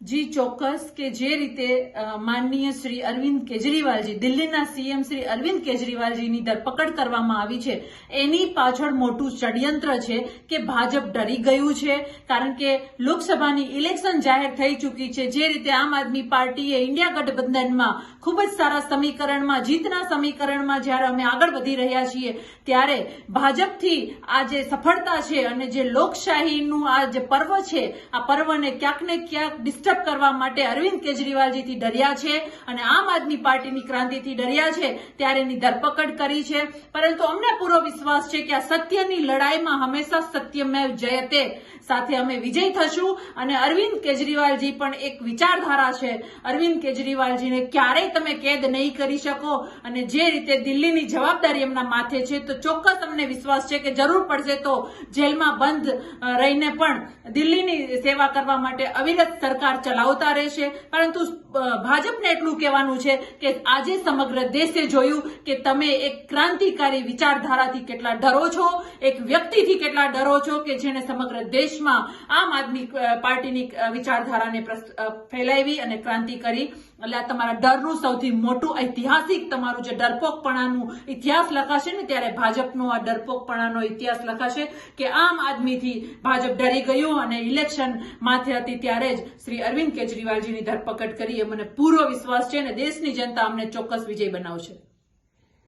જી, ચોક્કસ કે જે રીતે માનનીય શ્રી અરવિંદ કેજરીવાલજી, દિલ્હીના સીએમ શ્રી અરવિંદ કેજરીવાલજીની ધરપકડ કરવામાં આવી છે, એની પાછળ મોટું ષડયંત્ર છે કે ભાજપ ડરી ગયું છે, કારણ કે લોકસભાની ઇલેક્શન જાહેર થઈ ચૂકી છે, જે રીતે આમ આદમી પાર્ટીએ ઇન્ડિયા ગઠબંધનમાં ખૂબ જ સારા સમીકરણમાં, જીતના સમીકરણમાં જ્યારે અમે આગળ વધી રહ્યા છીએ, ત્યારે ભાજપથી આ જે સફળતા છે અને જે લોકશાહીનું આ જે પર્વ છે, આ પર્વને ક્યાંક ને ક્યાંક ડિસ્ટર્બ કરવા માટે અરવિંદ કેજરીવાલજીથી ડર્યા છે અને આમ આદમી પાર્ટીની ક્રાંતિથી ડર્યા છે ત્યારે એની ધરપકડ કરી છે. પરંતુ અમને પૂરો વિશ્વાસ છે કે આ સત્યની લડાઈમાં હંમેશા સત્યમેવ જયતે સાથે અમે વિજય થશું અને અરવિંદ કેજરીવાલજી પણ એક વિચારધારા છે. અરવિંદ કેજરીવાલજીને ક્યારેય તમે કેદ નહીં કરી શકો અને જે રીતે દિલ્હીની જવાબદારી એમના માથે છે તો ચોક્કસ અમને વિશ્વાસ છે કે જરૂર પડશે તો જેલમાં બંધ રહીને પણ દિલ્હીની સેવા કરવા માટે અવિરત સરકાર ચલાવતા રહેશે. પરંતુ ભાજપને એટલું કહેવાનું છે કે આજે સમગ્ર દેશે જોયું કે તમે એક ક્રાંતિકારી વિચારધારાથી કેટલા ડરો છો, એક વ્યક્તિથી કેટલા ડરો છો કે જેને સમગ્ર દેશમાં આમ આદમી પાર્ટીની વિચારધારાને ફેલાવી અને ક્રાંતિ કરી. એટલે આ તમારા ડરનું સૌથી મોટું ઐતિહાસિક તમારું જે ડરપોકપણાનું ઇતિહાસ લખાશે ને, ત્યારે ભાજપનો આ ડરપોકપણાનો ઇતિહાસ લખાશે કે આમ આદમીથી ભાજપ ડરી ગયું અને ઇલેક્શન માથે હતી ત્યારે જ શ્રી અરવિંદ કેજરીવાલજીની ધરપકડ કરી એ મને પૂરો વિશ્વાસ છે અને દેશની જનતા અમને ચોક્કસ વિજય બનાવશે.